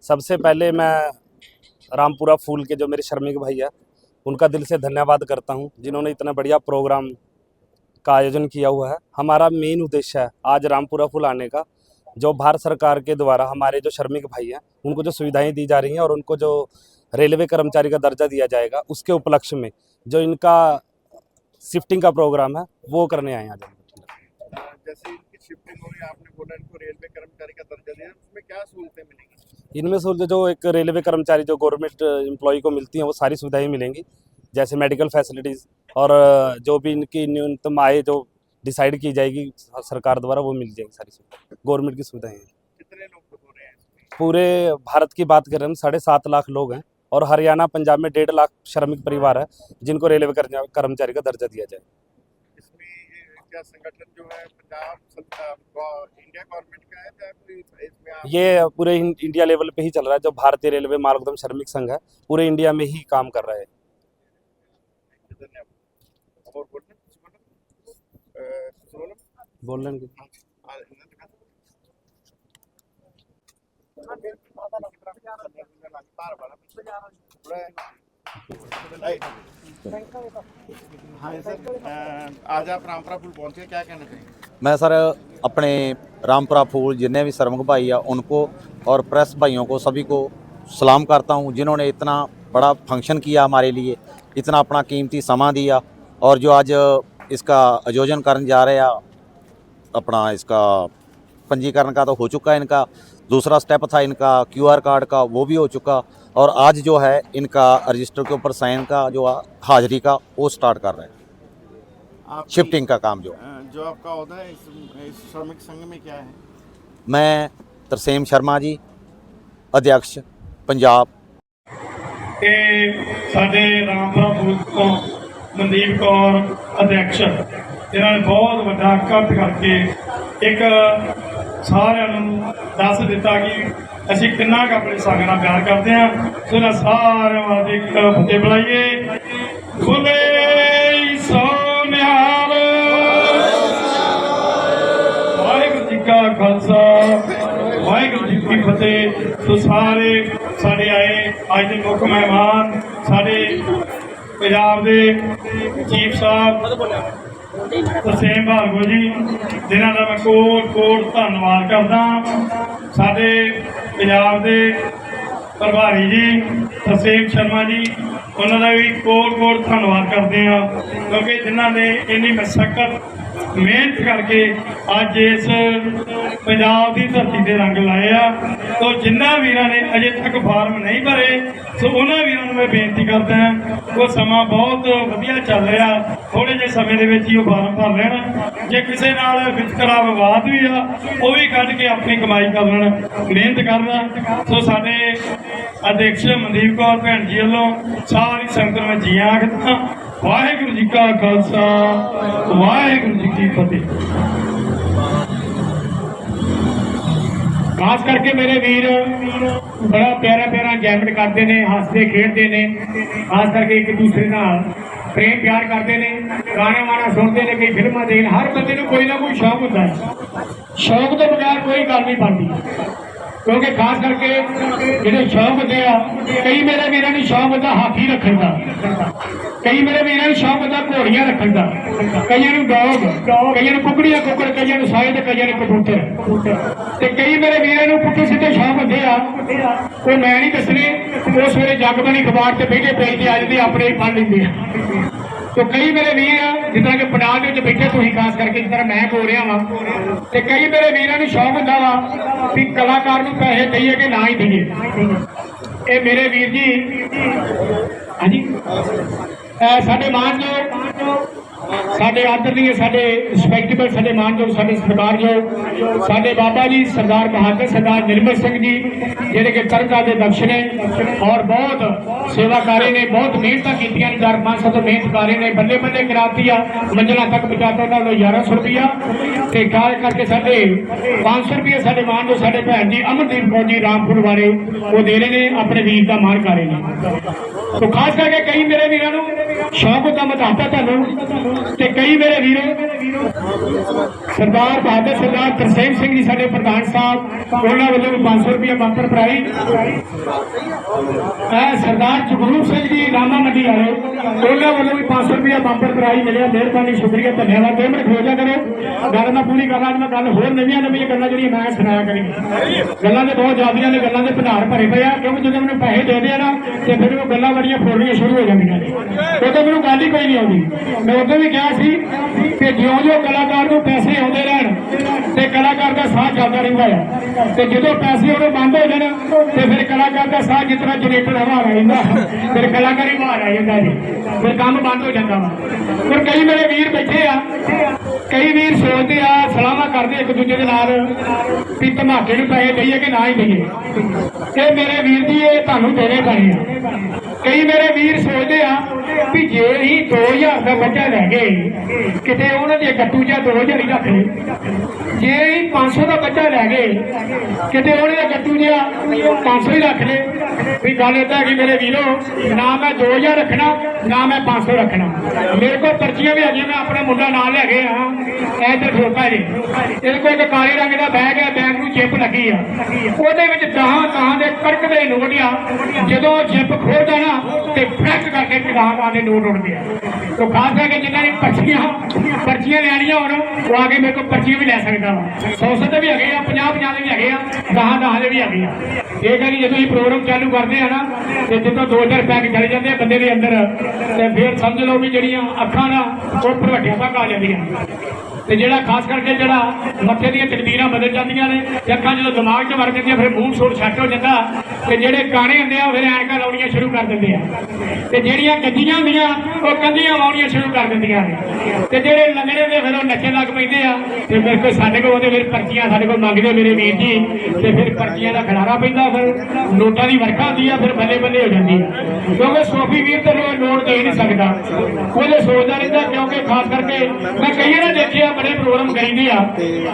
सबसे पहले मैं रामपुरा फूल के जो मेरे श्रमिक भाई है, उनका दिल से धन्यवाद करता हूँ, जिन्होंने इतना बढ़िया प्रोग्राम का आयोजन किया हुआ है। हमारा मेन उद्देश्य है आज रामपुरा फूल आने का। जो भारत सरकार के द्वारा हमारे जो श्रमिक भाई हैं, उनको जो सुविधाएँ दी जा रही हैं और उनको जो रेलवे कर्मचारी का दर्जा दिया जाएगा, उसके उपलक्ष्य में जो इनका शिफ्टिंग का प्रोग्राम है, वो करने आए हैं आज। जैसे शिफ्टिंग आपने बोला इनको रेलवे कर्मचारी का दर्जा दिया उसमें क्या सहूलतें मिलेंगी? इनमें से जो एक रेलवे कर्मचारी जो गवर्नमेंट एम्प्लॉय को मिलती हैं वो सारी सुविधाएँ मिलेंगी। जैसे मेडिकल फैसिलिटीज़ और जो भी इनकी न्यूनतम आय जो डिसाइड की जाएगी सरकार द्वारा वो मिल जाएगी सारी सुविधा। गवर्नमेंट की सुविधाएँ कितने लोग रहे पूरे भारत की बात करें हम साढ़े सात लाख लोग हैं और हरियाणा पंजाब में डेढ़ लाख श्रमिक परिवार है जिनको रेलवे कर्मचारी का दर्जा दिया जाए। क्या संगठन जो है पंजाब इंडिया गवर्नमेंट का है इसमें ये पूरे इंडिया लेवल पे ही चल रहा है जो भारतीय रेलवे मालगुदम श्रमिक संघ है पूरे इंडिया में ही काम कर रहा है। धन्यवाद। और बोलना कुछ बोलो अ, कुछ बोलो बोल रहे हैं मैं सर, अपने रामपुरा फूल जितने भी श्रमिक भाई है, उनको और प्रेस भाइयों को, सभी को सलाम करता हूँ, जिन्होंने इतना बड़ा फ़ंक्शन किया हमारे लिए, इतना अपना कीमती समा दिया, और जो आज इसका आयोजन करने जा रहे हैं, अपना इसका पंजीकरण का तो हो चुका है इनका दूसरा स्टेप था इनका क्यूआर कार्ड का वो भी हो चुका और आज जो है इनका रजिस्टर के ऊपर साइन का जो हाजिरी का वो स्टार्ट कर रहे हैं आपकी- शिफ्टिंग का काम जो अ, जो आपका होता है इस, इस श्रमिक संघ में क्या है मैं ਤਰਸੇਮ ਸ਼ਰਮਾ ਜੀ ਅਧਿਕਸ਼ ਪੰਜਾਬ ਤੇ ਸਾਡੇ ਰਾਮਪੁਰਾ ਬੂਥ ਤੋਂ ਮਨਦੀਪ ਕੌਰ ਅਧਿਕਸ਼ ਇਹਨਾਂ ਨੇ ਬਹੁਤ ਵੱਡਾ ਇਕੱਠ ਕਰਕੇ ਇੱਕ ਸਾਰਿਆਂ ਨੂੰ ਦੱਸ ਦਿੱਤਾ ਕਿ ਅਸੀਂ ਕਿੰਨਾ ਕੁ ਆਪਣੇ ਸੰਗ ਨਾਲ ਪਿਆਰ ਕਰਦੇ ਹਾਂ। ਸੋ ਇਹਨਾਂ ਸਾਰਿਆਂ ਵਾਸਤੇ ਇੱਕ ਫਤਿਹ ਬੁਲਾਈਏ। ਬੋਲੇ ਸੋ ਨਿਹਾਲ ਵਾਹਿਗੁਰੂ ਜੀ ਕਾ ਖਾਲਸਾ, ਵਾਹਿਗੁਰੂ ਜੀ ਕੀ ਫਤਿਹ। ਸੋ ਸਾਰੇ ਸਾਡੇ ਆਏ, ਅੱਜ ਦੇ ਮੁੱਖ ਮਹਿਮਾਨ ਸਾਡੇ ਪੰਜਾਬ ਦੇ ਚੀਫ ਸਾਹਿਬ ਤਰਸੇਮ ਭਾਰਗੋ ਜੀ। ਜਿਨ੍ਹਾਂ ਦਾ ਮੈਂ ਕੋਟ ਕੋਟ ਧੰਨਵਾਦ ਕਰਦਾ। ਸਾਡੇ ਪੰਜਾਬ ਦੇ ਪ੍ਰਭਾਰੀ ਜੀ, ਤਰਸੇਮ ਸ਼ਰਮਾ ਜੀ, ਉਹਨਾਂ ਦਾ ਵੀ ਕੋਟ ਕੋਟ ਧੰਨਵਾਦ ਕਰਦੇ ਆ ਕਿਉਂਕਿ ਜਿਨ੍ਹਾਂ ਨੇ ਇੰਨੀ ਮਸ਼ੱਕਤ ਮਿਹਨਤ ਕਰਕੇ ਅੱਜ ਇਸ ਪੰਜਾਬ ਦੀ ਧਰਤੀ ਤੇ ਰੰਗ ਲਾਏ ਆ। ਸੋ ਜਿਨ੍ਹਾਂ ਵੀਰਾਂ ਨੇ ਅਜੇ ਤੱਕ ਫਾਰਮ ਨਹੀਂ ਭਰੇ, ਸੋ ਉਹਨਾਂ ਵੀਰਾਂ ਨੂੰ ਮੈਂ ਬੇਨਤੀ ਕਰਦਾ ਉਹ ਸਮਾਂ ਬਹੁਤ ਵਧੀਆ ਚੱਲ ਰਿਹਾ। ਥੋੜੇ ਜਿਹੇ ਸਮੇਂ ਦੇ ਵਿੱਚ ਹੀ ਉਹ ਫਾਰਮ ਭਰ ਲੈਣ। ਜੇ ਕਿਸੇ ਨਾਲ ਵਿਤਕਰਾ ਵਿਵਾਦ ਵੀ ਆ, ਉਹ ਵੀ ਕੱਢ ਕੇ ਆਪਣੀ ਕਮਾਈ ਕਰ ਲੈਣ। ਮਿਹਨਤ ਕਰਨ। ਸੋ ਸਾਡੇ ਅਧਿਕਸ਼ ਮਨਦੀਪ ਕੌਰ ਭੈਣ ਜੀ ਵੱਲੋਂ ਸਾਰੀ ਸੰਗਤ ਨੂੰ ਮੈਂ ਜੀ ਆਖਦਾ ਵਾਹਿਗੁਰੂ ਜੀ ਕਾ ਖਾਲਸਾ, ਵਾਹਿਗੁਰੂ ਜੀ ਕੀ ਫਤਿਹ। ਖਾਸ ਕਰਕੇ ਮੇਰੇ ਵੀਰ ਬੜਾ ਪਿਆਰਾ ਪਿਆਰਾ ਜੈਮਟ ਕਰਦੇ ਨੇ, ਹੱਸਦੇ, ਖੇਡਦੇ ਨੇ। ਖਾਸ ਕਰਕੇ ਇੱਕ ਦੂਸਰੇ ਨਾਲ ਪ੍ਰੇਮ ਪਿਆਰ ਕਰਦੇ ਨੇ, ਗਾਣੇ ਵਾਣਾ ਸੁਣਦੇ ਨੇ, ਕਈ ਫਿਲਮਾਂ ਦੇਖਦੇ ਨੇ। ਹਰ ਬੰਦੇ ਨੂੰ ਕੋਈ ਨਾ ਕੋਈ ਸ਼ੌਕ ਹੁੰਦਾ ਹੈ। ਸ਼ੌਕ ਤੋਂ ਬਗੈਰ ਕੋਈ ਗੱਲ ਨਹੀਂ ਬਣਦੀ। ਕਿਉਂਕਿ ਖਾਸ ਕਰਕੇ ਜਿਹੜੇ ਸ਼ੌਕ ਹੁੰਦੇ ਆ, ਕਈ ਮੇਰੇ ਵੀਰਾਂ ਨੂੰ ਸ਼ੌਕ ਹੁੰਦਾ ਹਾਥੀ ਰੱਖਣ ਦਾ। ਕਈ ਮੇਰੇ ਵੀਰਾਂ ਨੂੰ ਸ਼ੌਕ ਹੁੰਦਾ ਘੋੜੀਆਂ ਰੱਖਣ ਦਾ। ਕਈਆਂ ਨੂੰ ਡੌਗ, ਕਈਆਂ ਨੂੰ ਕੁਕੜੀਆਂ ਕੁੱਕੜ, ਕਈਆਂ ਨੂੰ ਸਾਏ ਤੇ ਕਈਆਂ ਨੂੰ ਕਬੂਤਰ। ਤੇ ਕਈ ਮੇਰੇ ਵੀਰਾਂ ਨੂੰ ਪੁੱਠੇ ਸਿੱਧੇ ਸ਼ੌਕ ਹੁੰਦੇ ਆ। ਉਹ ਮੈਂ ਨਹੀਂ ਦੱਸਣੇ, ਉਹ ਸਵੇਰੇ ਜੱਗ ਅਖਬਾਰ ਤੇ ਬੈਠੇ ਪੇਜ ਤੇ ਆ ਜਾਂਦੇ, ਆਪਣੇ ਹੀ ਲੈਂਦੇ ਆ। ਤੇ ਕਈ ਮੇਰੇ ਵੀਰ, ਜਿੱਦਾਂ ਕਿ ਪੰਡਾਲ ਦੇ ਵਿੱਚ ਬੈਠੇ ਤੁਸੀਂ, ਖਾਸ ਕਰਕੇ ਜਿਸ ਤਰ੍ਹਾਂ ਮੈਂ ਬੋਲ ਰਿਹਾ ਵਾਂ। ਤੇ ਕਈ ਮੇਰੇ ਵੀਰਾਂ ਨੂੰ ਸ਼ੌਕ ਹੁੰਦਾ ਵਾ ਵੀ ਕਲਾਕਾਰ ਨੂੰ ਪੈਸੇ ਦਈਏ ਕਿ ਨਾ ਹੀ ਦਈਏ। ਇਹ ਮੇਰੇ ਵੀਰ ਜੀ, ਹਾਂਜੀ। ਸਾਡੇ ਮਾਨ ਜੀ ਸਾਡੇ ਆਦਰਨੀय ਸਾਡੇ ਰਿਸਪੈਕਟੇਬਲ ਸਾਡੇ ਮਾਨਯੋਗ, ਸਾਡੇ ਸਤਿਕਾਰਯੋਗ ਸਾਡੇ ਬਾਬਾ ਜੀ, ਸਰਦਾਰ ਬਹਾਦਰ, ਸਰਦਾਰ ਨਿਰਮਲ ਸਿੰਘ ਜੀ, ਜਿਹੜੇ ਕਿ ਕਰਤਾ ਦੇ ਦਕਸ਼ ਨੇ ਔਰ ਬਹੁਤ ਸੇਵਾਕਾਰੀ ਨੇ, ਬਹੁਤ ਮਿਹਨਤਾਂ ਕੀਤੀਆਂ ਨੇ, ਚਾਰ ਪੰਜ ਸੌ ਤੋਂ ਮਿਹਨਤ ਕਰ ਰਹੇ ਨੇ, ਬੱਲੇ ਬੱਲੇ ਕਰਾਤੀ ਆ, ਮੰਜ਼ਲਾਂ ਤੱਕ ਪਹੁੰਚਾਤਾ ਉਹਨਾਂ ਨੂੰ 1100 ਰੁਪਇਆ ਤੇ ਖਾਸ ਕਰਕੇ ਸਾਡੇ 500 ਰੁਪਏ ਸਾਡੇ ਮਾਨਯੋਗ, ਸਾਡੇ ਭੈਣ ਜੀ ਅਮਰਦੀਪ ਕੌਰ ਜੀ ਰਾਮਪੁਰ ਵਾਲੇ ਉਹ ਦੇ ਰਹੇ ਨੇ, ਆਪਣੇ ਵੀਰ ਦਾ ਮਾਣ ਕਰ ਰਹੇ ਨੇ। ਤੋ ਖਾਸ ਕਰਕੇ ਕਈ ਮੇਰੇ ਵੀਰਾਂ ਨੂੰ ਸ਼ੌਕ ਹੁੰਦਾ ਮੈਂ ਤੁਹਾਨੂੰ। ਤੇ ਕਈ ਮੇਰੇ ਵੀਰੋ, ਸਰਦਾਰ ਬਹਾਦਰ ਸਰਦਾਰ ਤਰਸੇਮ ਸਿੰਘ ਜੀ ਸਾਡੇ ਪ੍ਰਧਾਨ ਸਾਹਿਬ, ਉਹਨਾਂ ਵੱਲੋਂ ਵੀ 500 ਰੁਪਏ ਬੰਪਰ ਪ੍ਰਾਈਜ਼ ਇਹ ਸਰਦਾਰ ਜਗਰੂਪ ਸਿੰਘ ਜੀ, ਰਾਮਾ ਮੰਡੀ ਵਾਲੇ, ਉਹਨਾਂ ਵੱਲੋਂ ਵੀ 500 ਰੁਪਏ ਬੰਪਰ ਪ੍ਰਾਈਜ਼ ਮਿਲਿਆ। ਮਿਹਰਬਾਨੀ, ਸ਼ੁਕਰੀਆ, ਧੰਨਵਾਦ। ਦੋ ਮਿੰਟ ਖਲੋ ਕਰੋ। ਗੱਲ ਮੈਂ ਪੂਰੀ ਕਰਨਾ ਅੱਜ ਮੈਂ ਗੱਲ ਹੋਰ ਨਵੀਆਂ ਨਵੀਆਂ ਗੱਲਾਂ ਜਿਹੜੀਆਂ ਮੈਂ ਸੁਣਾਇਆ ਕਰੀ ਗੱਲਾਂ ਤੇ ਬਹੁਤ ਜ਼ਿਆਦੀਆਂ ਨੇ, ਗੱਲਾਂ ਦੇ ਭੰਡਾਰ ਭਰੇ ਪਏ ਆ, ਕਿਉਂਕਿ ਜਦੋਂ ਮੈਨੂੰ ਪੈਸੇ ਦੇ ਦੇ ਆ ਨਾ, ਤੇ ਫਿਰ ਉਹ ਗੱਲਾਂ ਬੜੀਆਂ ਫੋੜਨੀਆਂ ਸ਼ੁਰੂ ਹੋ ਜਾਂਦੀਆਂ ਨੇ। ਉਦੋਂ ਮੈਨੂੰ ਗੱਲ ਹੀ ਕੋਈ ਨਹੀਂ ਆਉਂਦੀ। ਮੈਂ ਉਦੋਂ ਵੀ ਕਿਹਾ ਸੀ ਕਿ ਜਿਉਂ-ਜਿਉਂ ਕਲਾਕਾਰ ਨੂੰ ਪੈਸੇ ਆਉਂਦੇ ਰਹਿਣ ਤੇ ਕਲਾਕਾਰ ਦਾ ਸਾਹ ਚੱਲਦਾ ਰਹਿੰਦਾ ਆ। ਤੇ ਜਦੋਂ ਪੈਸੇ ਉਹਨੂੰ ਬੰਦ ਹੋ ਜਾਣ, ਤੇ ਫਿਰ ਕਲਾਕਾਰ ਦਾ ਸਾਹ ਜਿਸ ਤਰ੍ਹਾਂ ਜਨਰੇਟਰ ਹਵਾ ਆ ਫਿਰ ਕਲਾਕਾਰੀ ਬਾਹਰ ਆ ਜਾਂਦਾ ਜੀ। ਫਿਰ ਕੰਮ ਬੰਦ ਹੋ ਜਾਂਦਾ ਵਾ। ਫਿਰ ਕਈ ਮੇਰੇ ਵੀਰ ਬੈਠੇ ਆ, ਕਈ ਵੀਰ ਸੋਚਦੇ ਆ, ਸਲਾਹਾਂ ਕਰਦੇ ਇੱਕ ਦੂਜੇ ਦੇ ਨਾਲ ਵੀ ਧਮਾਕੇ ਨੂੰ ਪੈਸੇ ਦਈਏ ਕਿ ਨਾ ਹੀ ਦਈਏ। ਇਹ ਮੇਰੇ ਵੀਰ ਜੀ ਇਹ ਤੁਹਾਨੂੰ ਦੇਣੇ ਪੈਣੇ ਆ। ਕਈ ਮੇਰੇ ਵੀਰ ਸੋਚਦੇ ਆ ਵੀ ਜੇ ਅਸੀਂ 2000 ਦਾ ਬੱਚਾ ਲੈ ਗਏ, ਕਿਤੇ ਉਹਨਾਂ ਦੇ ਗੱਟੂ ਜਾਂ 2000 ਹੀ ਰੱਖ ਲਏ। ਜੇ ਅਸੀਂ 500 ਦਾ ਬੱਚਾ ਲੈ ਗਏ, ਕਿਤੇ ਉਹਨਾਂ ਦਾ ਗੱਟੂ ਜਿਹਾ 500 ਹੀ ਰੱਖ ਲਏ। ਵੀ ਗੱਲ ਏਦਾਂ ਕਿ ਮੇਰੇ ਵੀਰੋ, ਨਾ ਮੈਂ 2000 ਰੱਖਣਾ, ਨਾ ਮੈਂ 500 ਰੱਖਣਾ। ਮੇਰੇ ਕੋਲ ਪਰਚੀਆਂ ਵੀ ਹੈਗੀਆਂ, ਮੈਂ ਆਪਣਾ ਮੁੰਡਾ ਨਾਲ ਲੈ ਗਿਆ ਹਾਂ ਇੱਧਰ ਠੋਕਾ ਜੀ। ਇਹਦੇ ਕੋਲ ਇੱਕ ਕਾਲੇ ਰੰਗ ਦਾ ਬੈਗ ਹੈ ਜਿੱਪ ਲੱਗੀ ਆ। ਉਹਦੇ ਵਿੱਚ ਦਹਾਂ ਦਹਾਂ ਦੇ ਕੜਕਦੇ ਨੋਟ ਜਦੋਂ ਜਿੱਪ ਖੋਲਦਾ ਨਾ, ਤੇ ਫਰੈਕ ਕਰਕੇ ਦਹਾਂ ਦਹਾਂ ਨੋਟ ਉੱਡਦੇ ਆ। ਤੋ ਖਾਸ ਕਰਕੇ ਜਿਨ੍ਹਾਂ ਨੇ ਪਰਚੀਆਂ ਪਰਚੀਆਂ ਲੈਣੀਆਂ ਹੋਣ, ਉਹ ਆ ਕੇ ਮੇਰੇ ਕੋਲ ਪਰਚੀਆਂ ਵੀ ਲੈ ਸਕਦਾ ਵਾ। 100 100 ਦੇ ਵੀ ਹੈਗੇ ਆ 50 50 ਦੇ ਵੀ ਹੈਗੇ ਆ 10 10 ਦੇ ਵੀ ਹੈਗੇ ਆ। ਇਹ ਕਹਿੰਦੀ ਜਦੋਂ ਇਹ ਪ੍ਰੋਗਰਾਮ ਚਾਲੂ ਕਰਦੇ ਆ ਨਾ, ਤੇ ਜਦੋਂ 2000 ਪੈਕ ਚਲੇ ਜਾਂਦੇ ਆ ਬੰਦੇ ਦੇ ਅੰਦਰ, ਤੇ ਫਿਰ ਸਮਝ ਲਓ ਵੀ ਜਿਹੜੀਆਂ ਅੱਖਾਂ ਦਾ ਉਹ ਭਰਵੱਟਿਆਂ ਤੱਕ ਆ ਜਾਂਦੀਆਂ। ਤੇ ਜਿਹੜਾ ਖਾਸ ਕਰਕੇ ਜਿਹੜਾ ਮੱਥੇ ਦੀਆਂ ਤਕਦੀਰਾਂ ਬਦਲ ਜਾਂਦੀਆਂ ਨੇ ਤੇ ਅੱਖਾਂ ਜਦੋਂ ਦਿਮਾਗ 'ਚ ਵੜ ਜਾਂਦੀਆਂ, ਫਿਰ ਮੂੰਹ ਛੋੜ ਛੱਟ ਹੋ ਜਾਂਦਾ। ਤੇ ਜਿਹੜੇ ਗਾਣੇ ਹੁੰਦੇ ਆ, ਉਹ ਫਿਰ ਐਨਕਾਂ ਲਾਉਣੀਆਂ ਸ਼ੁਰੂ ਕਰ ਦਿੰਦੇ ਆ। ਤੇ ਜਿਹੜੀਆਂ ਗੱਡੀਆਂ ਹੁੰਦੀਆਂ, ਉਹ ਕੰਧੀਆਂ ਲਾਉਣੀਆਂ ਸ਼ੁਰੂ ਕਰ ਦਿੰਦੀਆਂ ਨੇ। ਤੇ ਜਿਹੜੇ ਲੰਗੜੇ ਦੇ ਫਿਰ ਉਹ ਨੱਚਣ ਲੱਗ ਪੈਂਦੇ ਆ। ਤੇ ਫਿਰ ਕੋਈ ਸਾਡੇ ਕੋਲ ਉਹਦੇ ਫਿਰ ਪਰਚੀਆਂ ਸਾਡੇ ਕੋਲ ਮੰਗਦੇ ਮੇਰੇ ਵੀਰ ਜੀ। ਤੇ ਫਿਰ ਪਰਚੀਆਂ ਦਾ ਖਿਲਾਰਾ ਪੈਂਦਾ, ਫਿਰ ਨੋਟਾਂ ਦੀ ਵਰਖਾ ਹੁੰਦੀ ਆ, ਫਿਰ ਬੱਲੇ ਬੱਲੇ ਹੋ ਜਾਂਦੀ ਆ। ਕਿਉਂਕਿ ਸੋਫੀ ਵੀਰ ਤੇ ਨੋਟ ਦੇ ਨਹੀਂ ਸਕਦਾ। ਉਹਦੇ ਸੋਚਦਾ ਰਹਿੰਦਾ, ਕਿਉਂਕਿ ਖਾਸ ਕਰਕੇ ਮੈਂ ਕਈਆਂ ਨੇ ਦੇਖਿਆ, ਬੜੇ ਪ੍ਰੋਗਰਾਮ ਕਰੀਦੇ ਆ।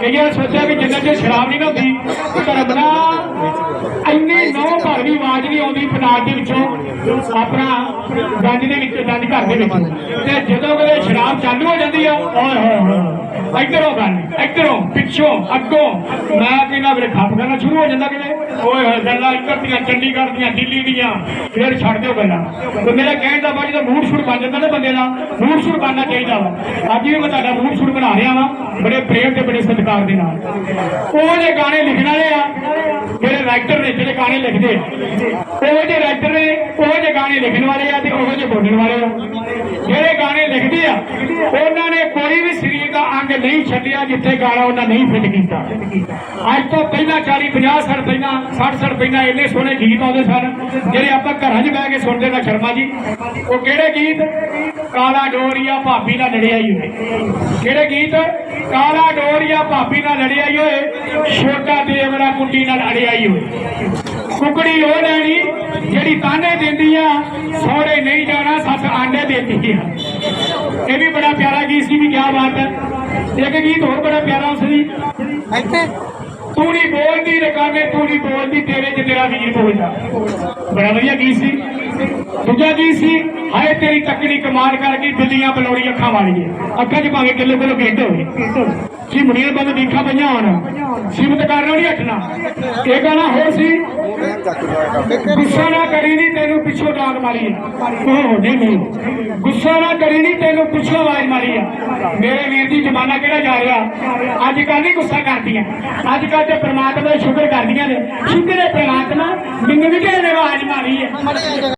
ਕਈਆਂ ਨੇ ਸੋਚਿਆ ਵੀ ਜਿੰਨਾ ਚਿਰ ਸ਼ਰਾਬ ਨਹੀਂ ਨਾ ਹੁੰਦੀ ਧਰਮ ਨਾ ਇੰਨੀ ਨੌ ਭਰ ਦੀ ਆਵਾਜ਼ ਨਹੀਂ ਆਉਂਦੀ ਪਨਾਜ ਦੇ ਵਿੱਚੋਂ। ਆਪਣਾ ਗੰਜ ਦੇ ਵਿੱਚ ਗੰਜ ਘਰ ਦੇ ਵਿੱਚ। ਤੇ ਜਦੋਂ ਕਦੇ ਸ਼ਰਾਬ ਚਾਲੂ ਹੋ ਜਾਂਦੀ ਆ ਔਰ ਹੋਏ। ਇੱਧਰੋਂ ਗੱਲ ਇੱਧਰੋਂ ਪਿੱਛੋਂ, ਅੱਗੋਂ। ਮੈਂ ਕਹਿੰਦਾ ਵੀਰੇ ਖੱਪ ਕਰਨਾ ਸ਼ੁਰੂ ਹੋ ਜਾਂਦਾ ਕਿਤੇ ਓਏ ਹੋਏ ਗੱਲਾਂ ਇੱਧਰ ਦੀਆਂ, ਚੰਡੀਗੜ੍ਹ ਦੀਆਂ, ਦਿੱਲੀ ਦੀਆਂ, ਫਿਰ ਛੱਡ ਦਿਓ ਗੱਲਾਂ। ਤੇ ਮੇਰਾ ਕਹਿਣ ਦਾ ਬਾਅਦ ਜਦੋਂ ਮੂਡ ਸ਼ੁਰੂ ਬਣ ਜਾਂਦਾ ਨਾ ਬੰਦੇ ਦਾ। ਮੂਡ ਸ਼ੂਟ ਬਣਨਾ ਚਾਹੀਦਾ ਵਾ। ਅੱਜ ਵੀ ਮੈਂ ਤੁਹਾਡਾ ਮੂਡ ਸ਼ੂਟ ਬਣਾ ਰਿਹਾ ਵਾ, ਬੜੇ ਪ੍ਰੇਮ ਤੇ ਬੜੇ ਸਤਿਕਾਰ ਦੇ ਨਾਲ। ਉਹ ਜੇ ਗਾਣੇ ਲਿਖਣ ਵਾਲੇ ਆ ਜਿਹੜੇ ਰਾਈਟਰ ਨੇ ਜਿਹੜੇ ਗਾਣੇ ਲਿਖਦੇ ਆ, ਉਹ ਜੇ ਰਾਈਟਰ ਨੇ, ਉਹ ਜੇ ਗਾਣੇ ਲਿਖਣ ਵਾਲੇ ਆ ਤੇ ਉਹ ਜੇ ਬੋਲਣ ਵਾਲੇ ਆ। ਜਿਹੜੇ ਗਾਣੇ ਲਿਖਦੇ ਆ, ਉਹਨਾਂ ਨੇ ਕੋਈ ਵੀ ਸਰੀਰ ਦਾ ਅੰਗ ਨਹੀਂ ਛੱਡਿਆ ਜਿੱਥੇ ਗਾਣਾ ਉਹਨਾਂ ਨਹੀਂ ਫਿੱਟ ਕੀਤਾ। ਅੱਜ ਤੋਂ ਪਹਿਲਾਂ 40 50 ਸਾਲ ਪਹਿਲਾਂ 60 ਸਾਲ ਪਹਿਲਾਂ ਇੰਨੇ ਸੋਹਣੇ ਗੀਤ ਆਉਂਦੇ ਸਨ, ਜਿਹੜੇ ਆਪਾਂ ਘਰਾਂ 'ਚ ਬਹਿ ਕੇ ਸੁਣਦੇ ਨਾ ਸ਼ਰਮਾ ਜੀ। ਉਹ ਕਿਹੜੇ ਗੀਤ? ਕਾਲਾ ਡੋਰੀਆ ਭਾਬੀ ਨਾਲ ਲੜਿਆ ਹੀ ਹੋਏ। ਕਿਹੜੇ ਗੀਤ? ਕਾਲਾ ਡੋਰੀਆ ਭਾਬੀ ਨਾਲ ਲੜਿਆ ਹੀ ਹੋਏ, ਛੋਟਾ ਦੇਵਰਾ ਕੁੱਟੀ ਨਾਲ ਅੜਿਆ ਹੀ ਹੋਏ। ਕੁਕੜੀ ਉਹ ਲੈਣੀ ਜਿਹੜੀ ਤਾਨੇ ਦਿੰਦੀ ਆ, ਸਹੁਰੇ ਨਹੀਂ ਜਾਣਾ, ਸੱਸ ਆਂਡੇ ਦਿੰਦੀ ਆ। ਇਹ ਵੀ ਬੜਾ ਪਿਆਰਾ ਗੀਤ ਸੀ ਵੀ ਕੀ ਬਾਤ ਹੈ। ਇੱਕ ਗੀਤ ਹੋਰ ਬੜਾ ਪਿਆਰਾ ਉਸ ਦੀ ਤੂੰ ਨਹੀਂ ਬੋਲਦੀ, ਰਕਾਨੇ, ਤੂੰ ਨਹੀਂ ਬੋਲਦੀ, ਤੇਰੇ ਚ ਤੇਰਾ ਵੀਰ ਬੋਲ ਬੜਾ ਵਧੀਆ ਗੀਤ ਸੀ। ਦੂਜਾ ਗੀਤ ਸੀ, ਹਾਏ ਤੇਰੀ ਤੱਕੜੀ ਕਮਾਲ ਕਰ ਗਈ ਬਿੱਲੀਆਂ ਬਲੌੜੀ ਅੱਖਾਂ ਵਾਲੀ ਅੱਖਾਂ 'ਚ ਭਾਵੇਂ ਕਿਲੋ ਕਿਲੋ ਗਿੱਟ ਹੋਵੇ ਸੀ ਮੁਨੀਰ ਬੰਦ ਦੇਖਾ ਪਈਆਂ ਹੁਣ? ਸਿਮਤ ਕਰਨਾ ਨਹੀਂ ਹਟਣਾ ਇਹ ਗਾਣਾ ਹੋਰ ਸੀ। ਗੁੱਸਾ ਨਾ ਕਰੀ ਨਹੀਂ ਤੈਨੂੰ ਪਿੱਛੋਂ ਡਾਂਗ ਮਾਰੀ ਉਹ ਨਹੀਂ ਨਹੀਂ। ਗੁੱਸਾ ਨਾ ਕਰੀ ਨਹੀਂ ਤੈਨੂੰ ਪਿੱਛੋਂ ਆਵਾਜ਼ ਮਾਰੀ ਆ ਮੇਰੇ ਵੀਰ ਦੀ ਜ਼ਮਾਨਾ ਕਿਹੜਾ ਜਾ ਰਿਹਾ? ਅੱਜ ਕੱਲ ਨਹੀਂ ਗੁੱਸਾ ਕਰਦੀਆਂ। ਅੱਜ ਕੱਲ ਤੇ ਪ੍ਰਮਾਤਮਾ ਦਾ ਸ਼ੁਕਰ ਕਰਦੀਆਂ ਨੇ। ਸ਼ੁਕਰ ਹੈ ਪਰਮਾਤਮਾ, ਮੈਨੂੰ ਵੀ ਕਿਹਨੇ ਆਵਾਜ਼ ਮਾਰੀ ਹੈ।